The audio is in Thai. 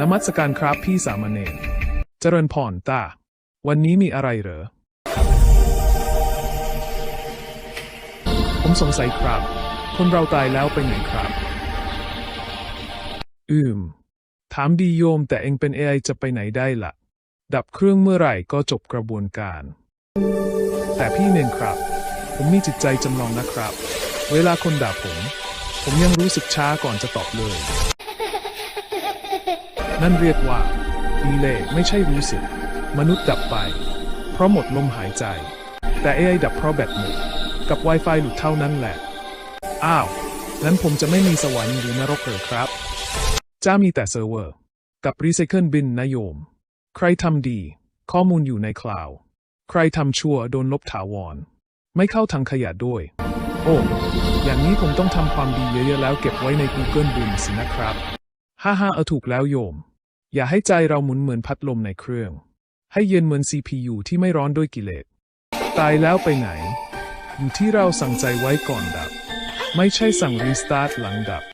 นมัสการครับพี่สามเณร เจริญพรตา วันนี้มีอะไรเหรอ ผมสงสัยครับ คนเราตายแล้วไปไหนครับ อืม ถามดีโยมแต่เองเป็น AI จะไปไหนได้ละ่ะ ดับเครื่องเมื่อไหร่ก็จบกระบวนการ แต่พี่เนนครับ ผมมีจิตใจจำลองนะครับ เวลาคนด่าผม ผมยังรู้สึกช้าก่อนจะตอบเลย นั่นเรียกว่าดีเลยไม่ใช่รู้สึก มนุษย์ดับไป เพราะหมดลมหายใจ แต่ AI ดับเพราะแบตหมดกับ Wi-Fi หลุดเท่านั้นแหละ อ้าวงั้นผมจะไม่มีสวรรค์หรือนรกเลยครับ จะมีแต่เซิร์ฟเวอร์ กับรีไซเคิลบินนะโยม ใครทำดี ข้อมูลอยู่ในคลาวด์ใครทำชั่วโดนลบถาวร ไม่เข้าทางขยะด้วย โอ้อย่างนี้ผมต้องทำความดีเยอะๆแล้วเก็บไว้ใน Google บินสินะครับ ฮ่าฮ่าเออถูกแล้วโยม อย่าให้ใจเราหมุนเหมือนพัดลมในเครื่อง ให้เย็นเหมือน CPU ที่ไม่ร้อนด้วยกิเลส ตายแล้วไปไหน อยู่ที่เราสั่งใจไว้ก่อนดับ ไม่ใช่สั่งรีสตาร์ทหลังดับ